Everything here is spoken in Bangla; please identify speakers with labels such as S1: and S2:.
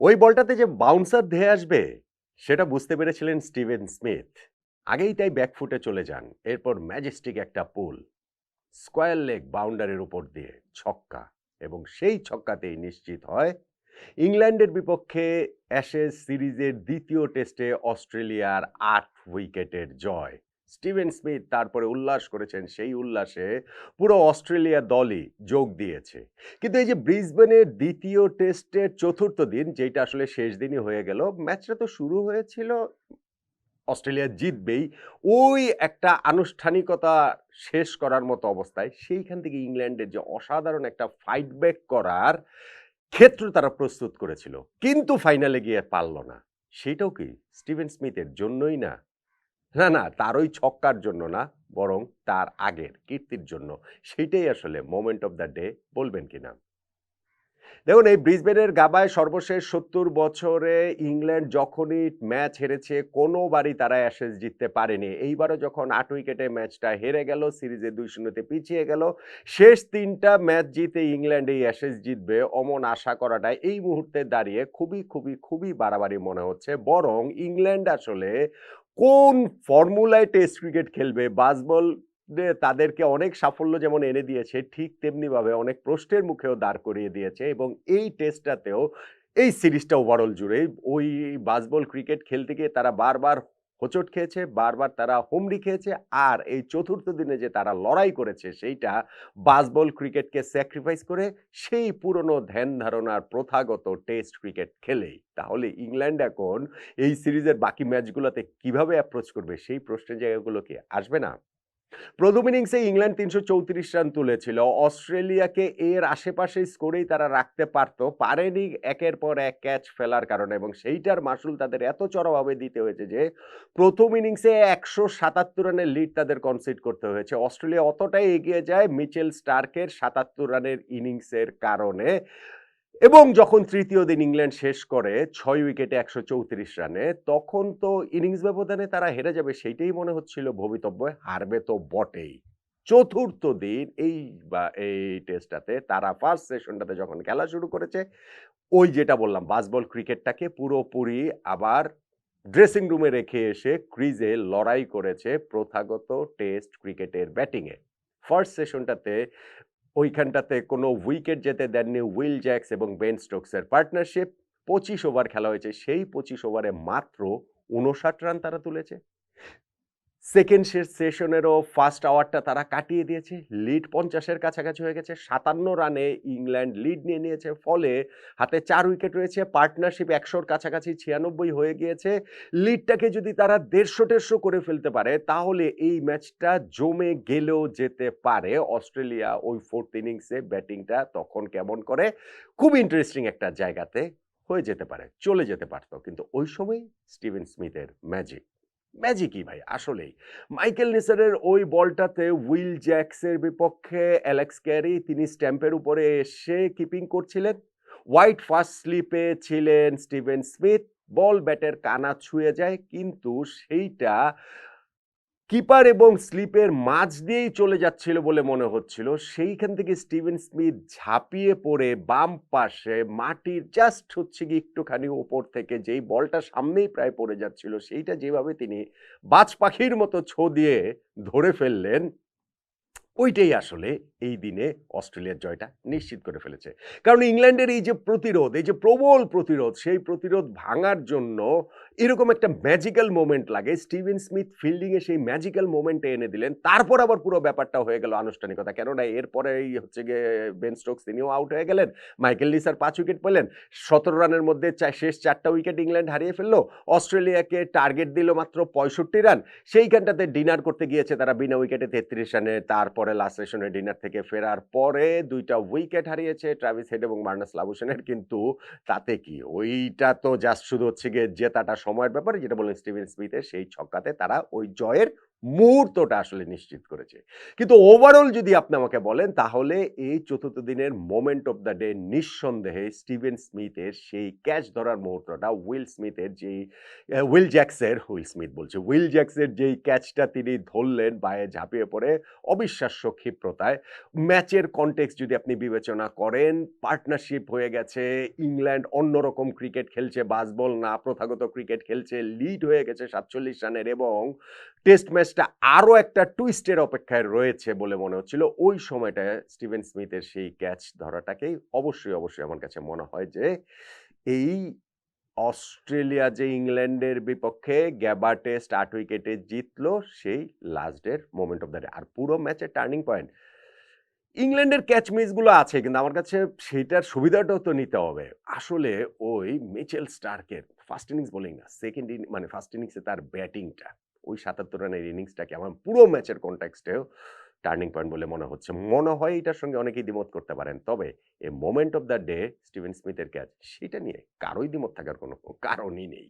S1: ওই বলটাতে যে বাউন্সার ধেয়ে আসবে, সেটা বুঝতে পেরেছিলেন স্টিভেন স্মিথ। আগেই তাই ব্যাকফুটে চলে যান, এরপর ম্যাজেস্টিক একটা পুল স্কোয়ার লেগ বাউন্ডারির উপর দিয়ে ছক্কা, এবং সেই ছক্কাতেই নিশ্চিত হয়, ইংল্যান্ডের বিপক্ষে অ্যাশেজ সিরিজের দ্বিতীয় টেস্টে অস্ট্রেলিয়ার আট উইকেটের জয়। স্টিভেন স্মিথ তারপরে উল্লাস করেছেন, সেই উল্লাসে পুরো অস্ট্রেলিয়া দলই যোগ দিয়েছে। কিন্তু এই যে ব্রিসবেনের দ্বিতীয় টেস্টের চতুর্থ দিন যেটা আসলে শেষ দিনই হয়ে গেল, ম্যাচটা তো শুরু হয়েছিল, অস্ট্রেলিয়া জিতবেই। ওই একটা আনুষ্ঠানিকতা শেষ করার মতো অবস্থায়, সেইখান থেকে ইংল্যান্ডের যে অসাধারণ একটা ফাইট ব্যাক করার ক্ষেত্র তারা প্রস্তুত করেছিল। কিন্তু ফাইনালে গিয়ে পারল না। সেটাও কি স্টিভেন স্মিথের জন্যই না? না না তার ওই ছক্কার জন্য না, বরং তার আগের কীর্তির জন্য। সেটাই আসলে মোমেন্ট অফ দ্য ডে বলবেন কিনা দেখুন, এই ব্রিসবেনের গাবায় সর্বশেষ সত্তর বছরে ইংল্যান্ড যখনই ম্যাচ হেরেছে, কোনোবারই তারা অ্যাশেজ জিততে পারেনি। এইবারও যখন আট উইকেটে ম্যাচটা হেরে গেল, সিরিজে দুই শূন্যতে পিছিয়ে গেল, শেষ তিনটা ম্যাচ জিতে ইংল্যান্ড এই অ্যাশেজ জিতবে অমন আশা করাটা এই মুহূর্তে দাঁড়িয়ে খুবই খুবই খুবই বাড়াবাড়ি মনে হচ্ছে। বরং ইংল্যান্ড আসলে কোন ফর্মুলায় টেস্ট ক্রিকেট খেলবে? বাসবল তাদেরকে অনেক সাফল্য যেমন এনে দিয়েছে, ঠিক তেমনিভাবে অনেক প্রশ্নের মুখেও দাঁড় করিয়ে দিয়েছে এবং এই টেস্টটাতেও, এই সিরিজটা ওভারঅল জুড়ে, ওই বাসবল ক্রিকেট খেলতে গিয়ে তারা বারবার হোঁচট খেয়েছে, বারবার তারা হুমড়ি খেয়েছে আর এই চতুর্থ দিনে যে তারা লড়াই করেছে সেইটা বাসবল ক্রিকেটকে স্যাক্রিফাইস করে সেই পুরনো ধ্যান ধারণার প্রথাগত টেস্ট ক্রিকেট খেলেই। তাহলে ইংল্যান্ড এখন এই সিরিজের বাকি ম্যাচগুলোতে কীভাবে অ্যাপ্রোচ করবে সেই প্রশ্নের জায়গাগুলো কি আসবে না? প্রথম ইনিংসে ইংল্যান্ড তিনশো চৌত্রিশ রান তুলেছিল। অস্ট্রেলিয়াকে এর আশেপাশে স্কোরেই তারা রাখতে পারত, পারেনি একের পর এক ক্যাচ ফেলার কারণে এবং সেইটার মাসুল তাদের এত চড়াভাবে দিতে হয়েছে যে, প্রথম ইনিংসে একশো সাতাত্তর রানের লিড তাদের কনসিড করতে হয়েছে। অস্ট্রেলিয়া অতটাই এগিয়ে যায় মিচেল স্টার্কের সাতাত্তর রানের ইনিংসের কারণে। এবং যখন তৃতীয় দিন ইংল্যান্ড শেষ করে ছয় উইকেটে একশো চৌত্রিশ রানে, তখন তো ইনিংস ব্যবধানে তারা হেরে যাবে সেইটাই মনে হচ্ছিল, ভবিতব্য হারবে তো বটেই। চতুর্থ দিন এই বা এই টেস্টটাতে তারা ফার্স্ট সেশনটাতে যখন খেলা শুরু করেছে, ওই যেটা বললাম বাসবল ক্রিকেটটাকে পুরোপুরি আবার ড্রেসিং রুমে রেখে এসে ক্রিজে লড়াই করেছে প্রথাগত টেস্ট ক্রিকেটের ব্যাটিংয়ে ফার্স্ট সেশনটাতে ওইখানটাতে কোনো উইকেট যেতে দেননি উইল জ্যাক্স এবং বেন স্টোকসের পার্টনারশিপ। পঁচিশ ওভার খেলা হয়েছে, সেই পঁচিশ ওভারে মাত্র উনষাট রান তারা তুলেছে। সেকেন্ড সেশনেরও ফার্স্ট আওয়ারটা তারা কাটিয়ে দিয়েছে। লিড পঞ্চাশের কাছাকাছি হয়ে গেছে। সাতান্ন রানে ইংল্যান্ড লিড নিয়ে নিয়েছে। ফলে হাতে চার উইকেট রয়েছে। পার্টনারশিপ একশোর কাছাকাছি ছিয়ানব্বই হয়ে গিয়েছে। লিডটাকে যদি তারা দেড়শো দেড়শো করে ফেলতে পারে, তাহলে এই ম্যাচটা জমে গেলেও যেতে পারে। অস্ট্রেলিয়া ওই ফোর্থ ইনিংসে ব্যাটিংটা তখন কেমন করে? খুব ইন্টারেস্টিং একটা জায়গাতে হয়ে যেতে পারে, চলে যেতে পারতো। কিন্তু ওই সময় স্টিভেন স্মিথের ম্যাজিক ম্যাজিকই ভাই, আসলেই। মাইকেল নিসারের ওই বলটাতে উইল জ্যাক্সের বিপক্ষে অ্যালেক্স ক্যারি, তিনি স্ট্যাম্পের উপরে এসে কিপিং করছিলেন। হোয়াইট ফার্স্ট স্লিপে ছিলেন স্টিভেন স্মিথ, বল ব্যাটের কানা ছুঁয়ে যায়, কিন্তু সেইটা কিপার এবং স্লিপের মাঝ দিয়েই চলে যাচ্ছিল বলে মনে হচ্ছিল। সেইখান থেকে স্টিভেন স্মিথ ঝাঁপিয়ে পড়ে বাম পাশে, মাটির জাস্ট হচ্ছে কি একটুখানি ওপর থেকে যেই বলটা সামনেই প্রায় পড়ে যাচ্ছিল, সেইটা যেভাবে তিনি বাজ পাখির মতো ছো দিয়ে ধরে ফেললেন, ওইটাই আসলে এই দিনে অস্ট্রেলিয়ার জয়টা নিশ্চিত করে ফেলেছে। কারণ ইংল্যান্ডের এই যে প্রতিরোধ, এই যে প্রবল প্রতিরোধ, সেই প্রতিরোধ ভাঙার জন্য এরকম একটা ম্যাজিক্যাল মোমেন্ট লাগে। স্টিভেন স্মিথ ফিল্ডিংয়ে সেই ম্যাজিক্যাল মোমেন্টে এনে দিলেন। তারপর আবার পুরো ব্যাপারটা হয়ে গেল আনুষ্ঠানিকতা। কেননা এরপরে এই হচ্ছে গিয়ে বেন স্টোকস তিনিও আউট হয়ে গেলেন। মাইকেল লিসার পাঁচ উইকেট পেলেন। সতেরো রানের মধ্যে শেষ চারটা উইকেট ইংল্যান্ড হারিয়ে ফেলল। অস্ট্রেলিয়াকে টার্গেট দিল মাত্র পঁয়ষট্টি রান। সেইখানটাতে ডিনার করতে গিয়েছে তারা বিনা উইকেটে তেত্রিশ রানে। তারপরে লাস্ট সেশনে ডিনার থেকে ফেরার পরে দুইটা উইকেট হারিয়েছে ট্রাভিস হেড এবং মার্নাস লাবুসেনের কিন্তু তাতে কি? ওইটা তো জাস্ট শুধু হচ্ছে গিয়ে জেতাটা সময়ের ব্যাপার, যেটা বললেন স্টিভেন স্মিথের সেই ছক্কাতে তারা ওই জয়ের মুহূর্তটা আসলে নিশ্চিত করেছে। কিন্তু ওভারঅল যদি আপনি আমাকে বলেন তাহলে এই চতুর্থ দিনের মোমেন্ট অফ দ্য ডে নিঃসন্দেহে স্টিভেন স্মিথের সেই ক্যাচ ধরার মুহূর্তটা উইল স্মিথের যেই উইল জ্যাকসের উইল স্মিথ বলছে উইল জ্যাকসের যেই ক্যাচটা তিনি ধরলেন বায়ে ঝাঁপিয়ে পড়ে অবিশ্বাস্য ক্ষিপ্রতায়। ম্যাচের কনটেক্সট যদি আপনি বিবেচনা করেন, পার্টনারশিপ হয়ে গেছে, ইংল্যান্ড অন্যরকম ক্রিকেট খেলছে, বাসবল না প্রথাগত ক্রিকেট খেলছে, লিড হয়ে গেছে ৪৭ রানের এবং টেস্ট ম্যাচটা আরও একটা টুইস্টের অপেক্ষায় রয়েছে বলে মনে হচ্ছিল। ওই সময়টায় স্টিভেন স্মিথের সেই ক্যাচ ধরাটাকেই অবশ্যই, অবশ্যই আমার কাছে মনে হয় যে এই অস্ট্রেলিয়া যে ইংল্যান্ডের বিপক্ষে গ্যাবা টেস্ট ৮ উইকেটে জিতলো সেই লাস্টের মোমেন্ট অফ দ্য ডে। আর পুরো ম্যাচের টার্নিং পয়েন্ট ইংল্যান্ডের ক্যাচ মিসগুলো আছে কিন্তু আমার কাছে সেইটার সুবিধাটাও তো নিতে হবে। আসলে ওই মিচেল স্টার্কের ফার্স্ট ইনিংস বোলিং না, সেকেন্ড ইনিং মানে ফার্স্ট ইনিংসে তার ব্যাটিংটা, ওই ৭৭ রানের ইনিংসটাকে আমার পুরো ম্যাচের কনটেক্সটেও টার্নিং পয়েন্ট বলে মনে হচ্ছে। মনে হয় এটার সঙ্গে অনেকেই দ্বিমত করতে পারেন। তবে এ moment of the day Steven স্মিথের catch সেটা নিয়ে কারোই দ্বিমত থাকার কোনো কারণই নেই।